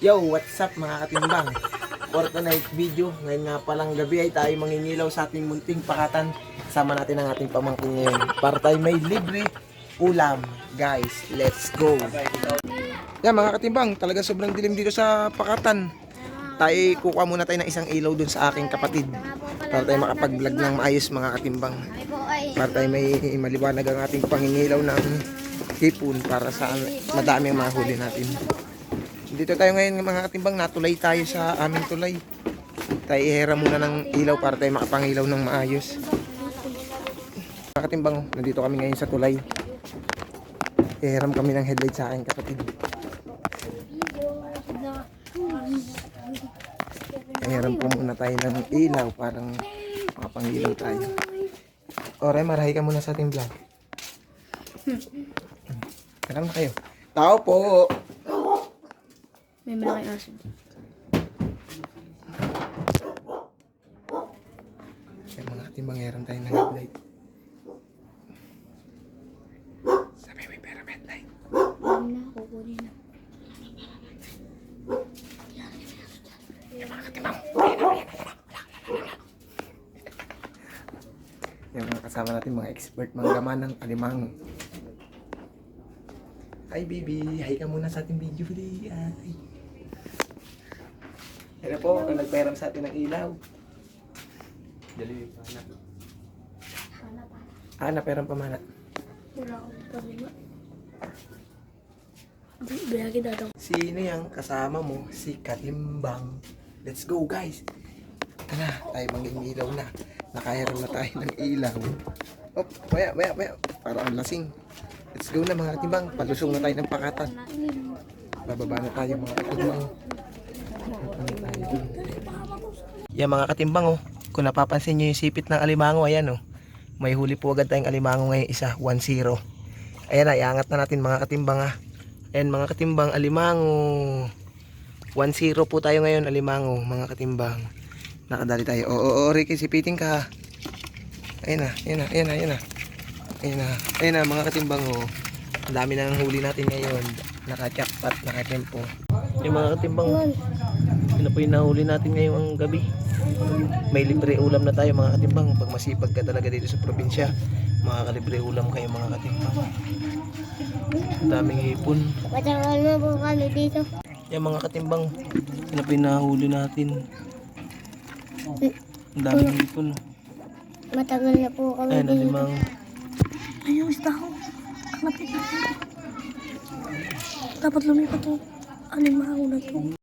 Yo, what's up mga katimbang? For tonight video, ngayon nga palang gabi ay tayo mangingilaw sa ating munting pakatan. Sama natin ang ating pamangkin ngayon. Para tayo may libre ulam. Guys, let's go! Yan mga katimbang, talaga sobrang dilim dito sa pakatan. Tayo kukuha muna tayo ng isang ilaw dun sa aking kapatid. Para tayo makapag-vlog ng maayos mga katimbang. Para tayo may maliwanag ang ating pangingilaw ng hipon para sa madami ang mahuli natin. Dito tayo ngayon mga katimbang, natulay tayo sa aming tulay. Tayo ihera muna ng ilaw para tayo makapangilaw ng maayos. Mga katimbang, nandito kami ngayon sa tulay. Ihiram kami ng headlight sa aking kapatid. Ihiram po muna tayo ng ilaw parang makapangilaw tayo. Ore, marahi ka muna sa ating vlog. Tara na kayo. Tao po! May malaking aso. Kaya mga katimbang heram tayo ng headlight. Sabi may pera may headlight. Ano na, kukunin na. Yung mga kasama natin, mga expert manggaman ng alimango. Hi baby, hi ka muna sa ating video today. Ay. Hello po, ang nagperam sa atin ng ilaw. Dali pa na. Ah, naperam pa mana. Wala akong problema. Biyagi dadang. Sino yung kasama mo? Si Katimbang. Let's go guys. Tara, tayo manging ilaw na. Nakahiram na tayo ng ilaw. Op, maya, maya, maya. Para ang lasing. Let's go na mga katimbang. Palusong na tayo ng pakatan. Bababa na tayo mga katimbang. Yan mga katimbang oh. Kung napapansin nyo yung sipit ng alimango, ayan oh. May huli po agad tayong alimango ngayon isa, 1-0. Ayan na, iangat na natin mga katimbang ah. Ayan mga katimbang, alimango. 1-0 po tayo ngayon, alimango, mga katimbang. Nakadali tayo. Oo, oo, oo, Ricky, sipiting ka. Ayan na, ayan na, ayan na, ayan na. Ayan na, ayan na, mga katimbang oh. Ang dami na ng huli natin ngayon. Naka-jackpot, naka-tempo. Yung mga katimbang, yun na po yung nahuli natin ngayong gabi. May libre ulam na tayo mga katimbang. Pag masipag ka talaga dito sa probinsya, makakalibre ulam kayo mga katimbang. Ang daming hipon. Matagal na po kami dito. Yung mga katimbang, yun na po yung nahuli natin. Ang daming hipon. Matagal na po kami ang. Ayun, isda ko. Kalapit na po. Dapat lumipat to. Alimango na to.